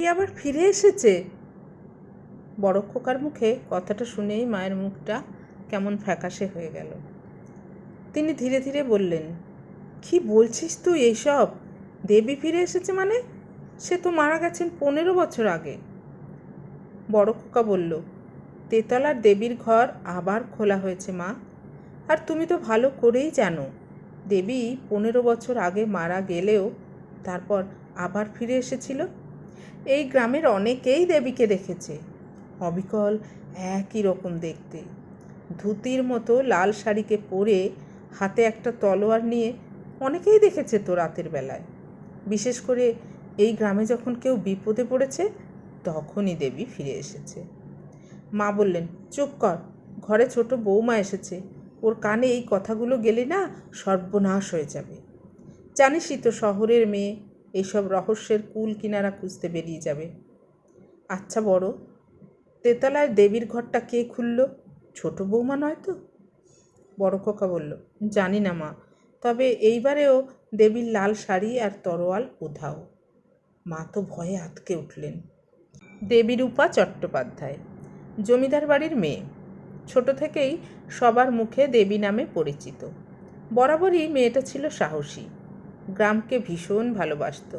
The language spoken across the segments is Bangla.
কি আবার ফিরে এসেছে? বড় খোকার মুখে কথাটা শুনেই মায়ের মুখটা কেমন ফ্যাকাশে হয়ে গেল। তিনি ধীরে ধীরে বললেন, কি বলছিস তুই এইসব? দেবী ফিরে এসেছে মানে? সে তো মারা গেছেন পনেরো বছর আগে। বড় খোকা বলল, তেতলার দেবীর ঘর আবার খোলা হয়েছে মা। আর তুমি তো ভালো করেই জানো, দেবী পনেরো বছর আগে মারা গেলেও তারপর আবার ফিরে এসেছিল। এই গ্রামের অনেকেই দেবীকে দেখেছে। অবিকল একই রকম দেখতে। ধুতির মতো লাল শাড়িকে পরে হাতে একটা তলোয়ার নিয়ে অনেকেই দেখেছে তো রাতের বেলায়। বিশেষ করে এই গ্রামে যখন কেউ বিপদে পড়েছে, তখনই দেবী ফিরে এসেছে। মা বললেন, চুপ কর, ঘরে ছোট বৌমা এসেছে। ওর কানে এই কথাগুলো গেলে না সর্বনাশ হয়ে যাবে। জানিসই তো শহরের মেয়ে এইসব রহস্যের কুল কিনারা খুঁজতে বেরিয়ে যাবে। আচ্ছা বড় তেতলায় দেবীর ঘরটা কে খুলল? ছোট বৌমা নয় তো? বড় খোকা বলল, জানি না মা, তবে এইবারেও দেবীর লাল শাড়ি আর তরোয়াল উধাও। মা তো ভয়ে আতকে উঠলেন। দেবীরূপা চট্টোপাধ্যায়, জমিদার বাড়ির মেয়ে। ছোট থেকেই সবার মুখে দেবী নামে পরিচিত। বরাবরই মেয়েটা ছিল সাহসী। গ্রামকে ভীষণ ভালোবাসত।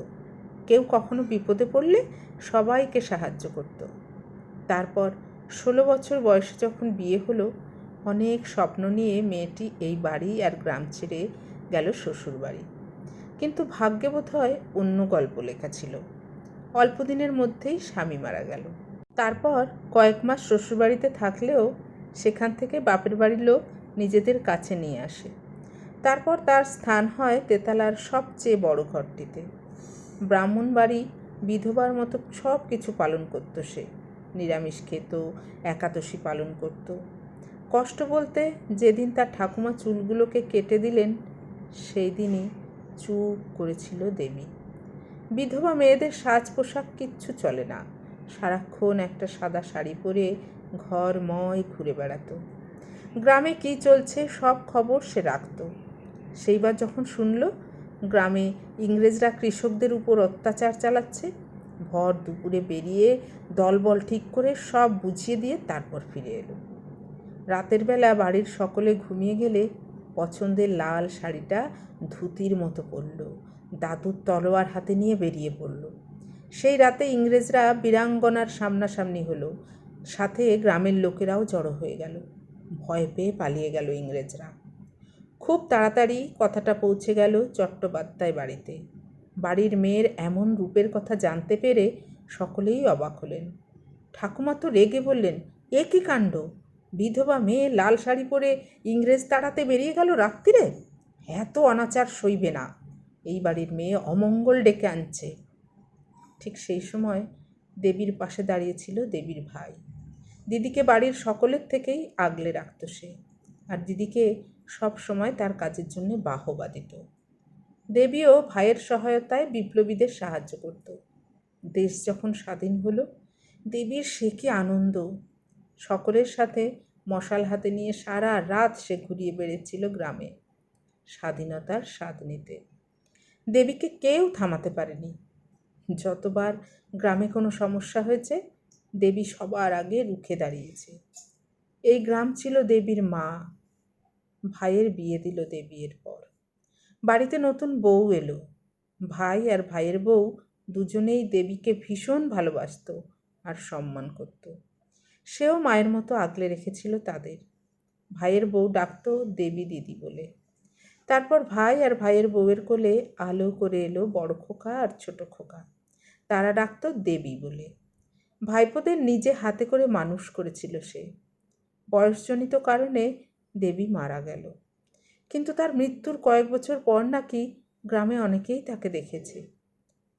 কেউ কখনো বিপদে পড়লে সবাইকে সাহায্য করত। তারপর ষোলো বছর বয়সে যখন বিয়ে হলো, অনেক স্বপ্ন নিয়ে মেয়েটি এই বাড়ি আর গ্রাম ছেড়ে গেল শ্বশুর বাড়ি কিন্তু ভাগ্যে বোধ হয় অন্য গল্প লেখা ছিল। অল্প দিনের মধ্যেই স্বামী মারা গেল। তারপর কয়েক মাস শ্বশুরবাড়িতে থাকলেও সেখান থেকে বাপের বাড়ির লোক নিজেদের কাছে নিয়ে আসে। তারপর তার স্থান হয় তেতালার সবচেয়ে বড় ঘরটিতে। ব্রাহ্মণ বাড়ি বিধবার মতো সব কিছু পালন করত সে। নিরামিষ খেত, একাদশী পালন করত। কষ্ট বলতে যেদিন তার ঠাকুমা চুলগুলোকে কেটে দিলেন সেই দিনই চুপ করেছিল দেবী। বিধবা মেয়েদের সাজ পোশাক কিচ্ছু চলে না। সারাক্ষণ একটা সাদা শাড়ি পরে ঘরময় ঘুরে বেড়াতো। গ্রামে কী চলছে সব খবর সে রাখত। সেইবার যখন শুনল, গ্রামে ইংরেজরা কৃষকদের উপর অত্যাচার চালাচ্ছে, ভর দুপুরে বেরিয়ে দলবল ঠিক করে সব বুঝিয়ে দিয়ে তারপর ফিরে এলো। রাতের বেলা বাড়ির সকলে ঘুমিয়ে গেলে পছন্দের লাল শাড়িটা ধুতির মতো পরল, দাদুর তলোয়ার হাতে নিয়ে বেরিয়ে পড়ল। সেই রাতে ইংরেজরা বীরাঙ্গনার সামনাসামনি হলো, সাথে গ্রামের লোকেরাও জড়ো হয়ে গেল। ভয় পেয়ে পালিয়ে গেল ইংরেজরা। খুব তাড়াতাড়ি কথাটা পৌঁছে গেল চট্টোপাধ্যায় বাড়িতে। বাড়ির মেয়ের এমন রূপের কথা জানতে পেরে সকলেই অবাক হলেন। ঠাকুমা তো রেগে বললেন, এ কী কাণ্ড? বিধবা মেয়ে লাল শাড়ি পরে ইংরেজ তাড়াতে বেরিয়ে গেল রাত্রিরে? এত অনাচার সইবে না। এই বাড়ির মেয়ে অমঙ্গল ডেকে আনছে। ঠিক সেই সময় দেবীর পাশে দাঁড়িয়েছিল দেবীর ভাই। দিদিকে বাড়ির সকলের থেকেই আগলে রাখত সে। আর দিদিকে সব সময় তার কাজের জন্য বাহবা দিত। দেবীও ভাইয়ের সহায়তায় বিপ্লবীদের সাহায্য করত। দেশ যখন স্বাধীন হলো, দেবীর সে কি আনন্দ! সকলের সাথে মশাল হাতে নিয়ে সারা রাত সে ঘুরিয়ে বেড়েছিল গ্রামে। স্বাধীনতার স্বাদ নিতে। দেবীকে কেউ থামাতে পারেনি। যতবার গ্রামে কোনো সমস্যা হয়েছে, দেবী সবার আগে রুখে দাঁড়িয়েছে। এই গ্রাম ছিল দেবীর মা। ভাইয়ের বিয়ে দিল দেবী পর। বাড়িতে নতুন বউ এলো। ভাই আর ভাইয়ের বউ দুজনেই দেবীকে ভীষণ ভালোবাসত আর সম্মান করত। সেও মায়ের মতো আগলে রেখেছিল তাদের। ভাইয়ের বউ ডাকত দেবী দিদি বলে। তারপর ভাই আর ভাইয়ের বউয়ের কোলে আলো করে এলো বড় খোকা আর ছোট খোকা। তারা ডাকত দেবী বলে। ভাইপোদের নিজে হাতে করে মানুষ করেছিল সে। বয়সজনিত কারণে দেবী মারা গেল। কিন্তু তার মৃত্যুর কয়েক বছর পর নাকি গ্রামে অনেকেই তাকে দেখেছে।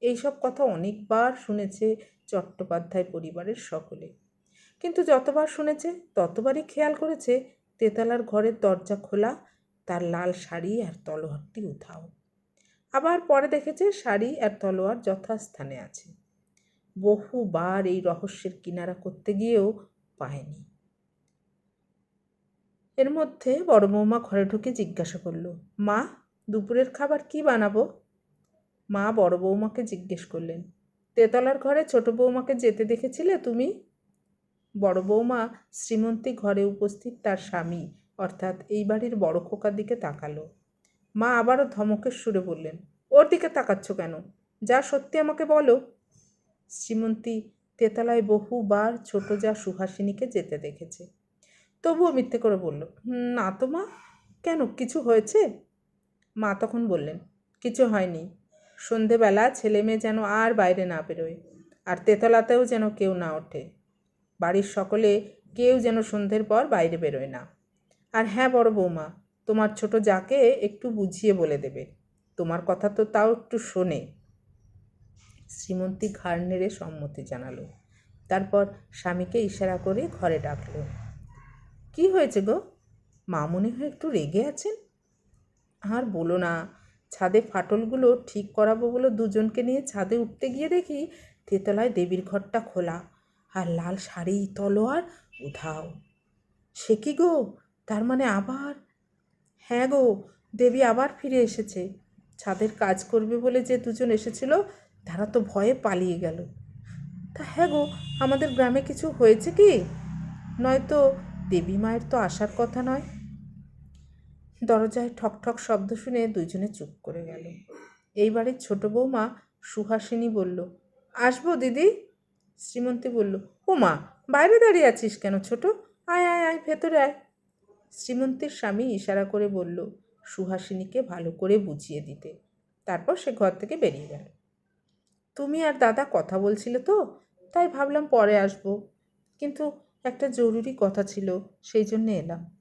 এইসব কথা অনেকবার শুনেছে চট্টোপাধ্যায় পরিবারের সকলে। কিন্তু যতবার শুনেছে, ততবারই খেয়াল করেছে, তেতালার ঘরের দরজা খোলা, তার লাল শাড়ি আর তলোয়ারটি উধাও। আবার পরে দেখেছে, শাড়ি আর তলোয়ার যথাস্থানে আছে। বহুবার এই রহস্যের কিনারা করতে গিয়েও পায়নি। এর মধ্যে বড় বৌমা ঘরে ঢুকে জিজ্ঞাসা করল, মা, দুপুরের খাবার কি বানাবো? মা বড় বৌমাকে জিজ্ঞেস করলেন, তেতলার ঘরে ছোট বৌমাকে যেতে দেখেছিলে তুমি? বড় বৌমা শ্রীমন্তী ঘরে উপস্থিত তার স্বামী, অর্থাৎ এই বাড়ির বড় খোকার দিকে তাকালো। মা আবারও ধমকের সুরে বললেন, ওর দিকে তাকাচ্ছ কেন? যা সত্যি আমাকে বলো। শ্রীমন্তী তেতলায় বহুবার ছোট যা সুহাসিনীকে যেতে দেখেছে। তবুও মিথ্যে করে বলল, না তো মা, কেন? কিছু হয়েছে? মা তখন বললেন, কিছু হয়নি। সন্ধেবেলা ছেলে মেয়ে যেন আর বাইরে না বেরোয়, আর তেতলাতেও যেন কেউ না ওঠে। বাড়ির সকলে কেউ যেন সন্ধ্যের পর বাইরে বেরোয় না। আর হ্যাঁ বড় বৌমা, তোমার ছোট যাকে একটু বুঝিয়ে বলে দেবে। তোমার কথা তো তাও একটু শোনে। শ্রীমন্তী ঘাড় নেড়ে সম্মতি জানালো। তারপর স্বামীকে ইশারা করে ঘরে ডাকলো। কি হয়েছে গো? মা মনে হয় একটু রেগে আছেন। আর বলো না, ছাদে ফাটলগুলো ঠিক করাবো বলে দুজনকে নিয়ে ছাদে উঠতে গিয়ে দেখি তেতলায় দেবীর ঘরটা খোলা আর লাল শাড়ি, তলোয়ার, উধাও। সে কি গো? তার মানে আবার? হ্যাঁ গো, দেবী আবার ফিরে এসেছে। ছাদের কাজ করবে বলে যে দুজন এসেছিল, তারা তো ভয়ে পালিয়ে গেল। তা হ্যাঁ গো, আমাদের গ্রামে কিছু হয়েছে কি? নয়তো দেবী মায়ের তো আসার কথা নয়। দরজায় ঠক ঠক শব্দ শুনে দুজনে চুপ করে গেল। এই বাড়ির ছোট বৌমা সুহাসিনী বলল, আসব দিদি? শ্রীমন্তী বলল ও মা বাইরে দাঁড়িয়ে আছিস কেন ছোট? আয় আয় আয়, ভেতরে আয়। শ্রীমন্তীর স্বামী ইশারা করে বলল, সুহাসিনীকে ভালো করে বুঝিয়ে দিতে। তারপর সে ঘর থেকে বেরিয়ে গেল। তুমি আর দাদা কথা বলছিলে তো, তাই ভাবলাম পরে আসব। কিন্তু একটা জরুরি কথা ছিল, সেই জন্য এলাম।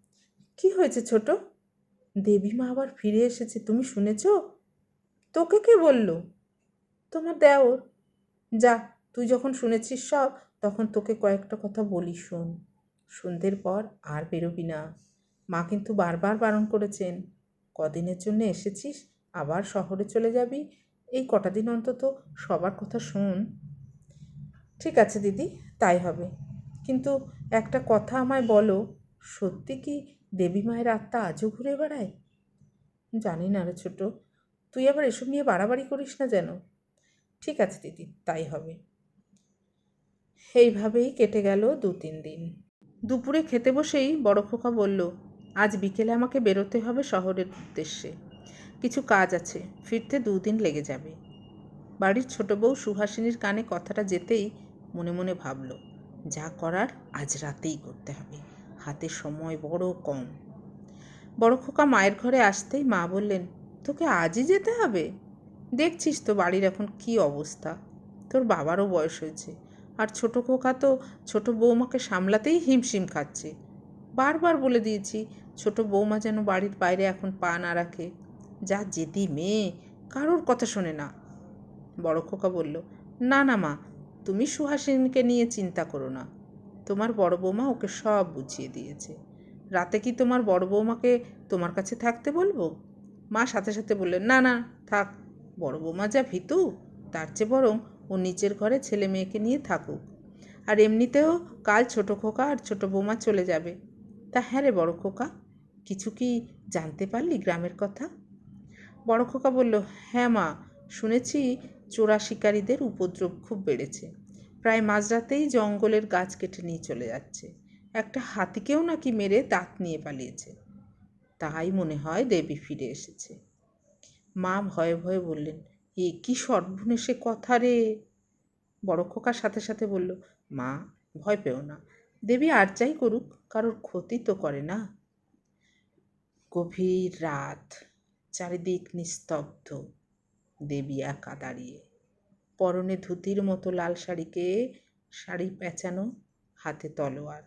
কি হয়েছে ছোট? দেবী মা আবার ফিরে এসেছে, তুমি শুনেছ? তোকে কে বলল? তোমার দেওর। যা, তুই যখন শুনেছিস সব, তখন তোকে কয়েকটা কথা বলি শোন। সন্ধ্যের পর আর বেরোবি না। মা কিন্তু বারবার বারণ করেছেন। কদিনের জন্য এসেছিস, আবার শহরে চলে যাবি। এই কটা দিন অন্তত সবার কথা শোন। ঠিক আছে দিদি, তাই হবে। কিন্তু একটা কথা আমায় বলো, সত্যি কি দেবী মায়ের আত্মা আজও ঘুরে বেড়ায়? জানি না রে ছোটো, তুই আবার এসব নিয়ে বাড়াবাড়ি করিস না যেন। ঠিক আছে দিদি তাই হবে। এইভাবেই কেটে গেল দু তিন দিন। দুপুরে খেতে বসেই বড় খোকা বলল, আজ বিকেলে আমাকে বেরোতে হবে শহরের উদ্দেশ্যে। কিছু কাজ আছে, ফিরতে দুদিন লেগে যাবে। বাড়ির ছোট বউ সুহাসিনীর কানে কথাটা যেতেই মনে মনে ভাবল। যা করার আজ রাতেই করতে হবে। হাতে সময় বড় কম। বড় খোকা মায়ের ঘরে আসতেই মা বললেন, তোকে আজই যেতে হবে? দেখছিস তো বাড়ির এখন কি অবস্থা। তোর বাবারও বয়স হয়েছে। আর ছোট খোকা তো ছোট বৌমাকে সামলাতেই হিমশিম খাচ্ছে। বারবার বলে দিয়েছি, ছোট বৌমা যেন বাড়ির বাইরে এখন পা না রাখে। যা জেদি মেয়ে, কারোর কথা শোনে না। বড় খোকা বলল, না না মা তুমি সুহাসিনীকে নিয়ে চিন্তা করো না। তোমার বড় বৌমা ওকে সব বুঝিয়ে দিয়েছে। রাতে কি তোমার বড় বৌমাকে তোমার কাছে থাকতে বলব? মা সাথে সাথে বললেন, না না, থাক। বড় বৌমা যা ভীতু, তার চেয়ে বরং ও নিচের ঘরে ছেলে মেয়েকে নিয়ে থাকুক। আর এমনিতেও কাল ছোট খোকা আর ছোট বৌমা চলে যাবে। তা হ্যাঁ রে বড় খোকা, কিছু কি জানতে পারলি গ্রামের কথা? বড় খোকা বলল হ্যাঁ মা, শুনেছি চোরা শিকারীদের উপদ্রব খুব বেড়েছে। প্রায় মাঝরাতেই জঙ্গলের গাছ কেটে নিয়ে চলে যাচ্ছে। একটা হাতিকেও নাকি মেরে দাঁত নিয়ে পালিয়েছে। তাই মনে হয় দেবী ফিরে এসেছে। মা ভয়ে ভয়ে বললেন, এ কি সর্বনেশে কথা রে? বড় খোকার সাথে সাথে বলল, মা, ভয় পেও না। দেবী আর যাই করুক, কারোর ক্ষতি তো করে না। গভীর রাত, চারিদিক নিস্তব্ধ। দেবী একা দাঁড়িয়ে পরনে ধুতির মতো লাল শাড়িকে শাড়ি পেঁচানো, হাতে তলোয়ার,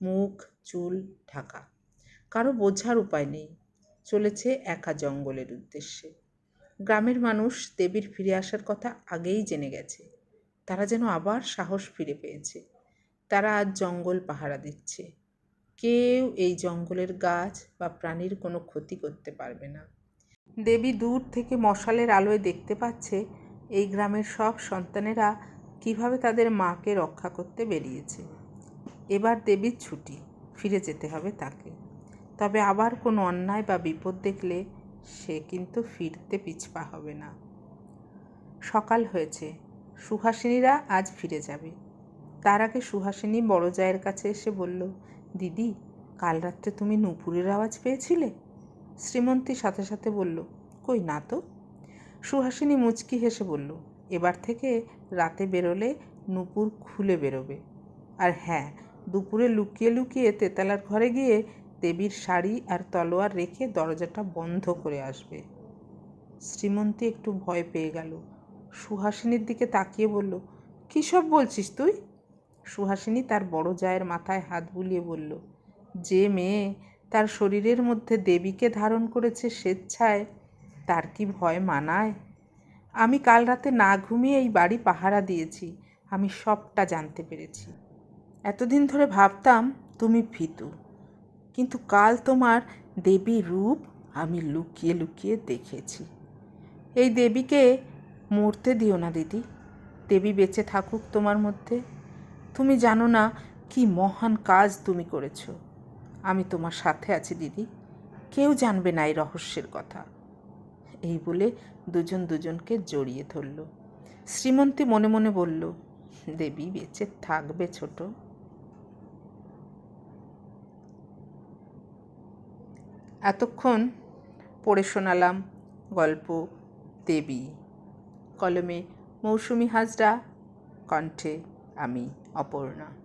মুখ, চুল ঢাকা। কারও বোঝার উপায় নেই, চলেছে একা জঙ্গলের উদ্দেশ্যে। গ্রামের মানুষ দেবীর ফিরে আসার কথা আগেই জেনে গেছে। তারা যেন আবার সাহস ফিরে পেয়েছে। তারা আজ জঙ্গল পাহারা দিচ্ছে। কেউ এই জঙ্গলের গাছ বা প্রাণীর কোনো ক্ষতি করতে পারবে না। দেবী দূর থেকে মশালের আলোয় দেখতে পাচ্ছে এই গ্রামের সব সন্তানেরা কীভাবে তাদের মাকে রক্ষা করতে বেরিয়েছে? এবার দেবীর ছুটি, ফিরে যেতে হবে তাকে। তবে আবার কোনো অন্যায় বা বিপদ দেখলে সে কিন্তু ফিরতে পিছপা হবে না। সকাল হয়েছে, সুহাসিনীরা আজ ফিরে যাবে। তার আগে সুহাসিনী বড় জায়ের কাছে এসে বলল, দিদি, কাল রাত্রে তুমি নুপুরের আওয়াজ পেয়েছিলে? শ্রীমন্তী সাথে সাথে বলল, কই না তো? সুহাসিনী মুচকি হেসে বলল, এবার থেকে রাতে বেরোলে নুপুর খুলে বেরোবে। আর হ্যাঁ দুপুরে লুকিয়ে লুকিয়ে তেতালার ঘরে গিয়ে দেবীর শাড়ি আর তলোয়ার রেখে দরজাটা বন্ধ করে আসবে। শ্রীমন্তী একটু ভয় পেয়ে গেল। সুহাসিনীর দিকে তাকিয়ে বলল, কী সব বলছিস তুই? সুহাসিনী তার বড় জায়ের মাথায় হাত বুলিয়ে বলল, যে মেয়ে তার শরীরের মধ্যে দেবীকে ধারণ করেছে স্বেচ্ছায় তার কি ভয় মানায়? আমি কাল রাতে না ঘুমিয়ে এই বাড়ি পাহারা দিয়েছি। আমি সবটা জানতে পেরেছি। এতদিন ধরে ভাবতাম তুমি ফিতু কিন্তু কাল তোমার দেবী রূপ আমি লুকিয়ে লুকিয়ে দেখেছি। এই দেবীকে মরতে দিও না দিদি। দেবী বেঁচে থাকুক তোমার মধ্যে। তুমি জানো না কি মহান কাজ তুমি করেছ। আমি তোমার সাথে আছি দিদি। কেউ জানবে না এই রহস্যের কথা। এই বলে দুজন দুজনকে জড়িয়ে ধরল। শ্রীমন্তী মনে মনে বলল, দেবী বেঁচে থাকবে ছোট। এতক্ষণ পড়ে শোনালাম গল্প দেবী। কলমে মৌসুমি হাজরা, কণ্ঠে আমি অপর্ণা।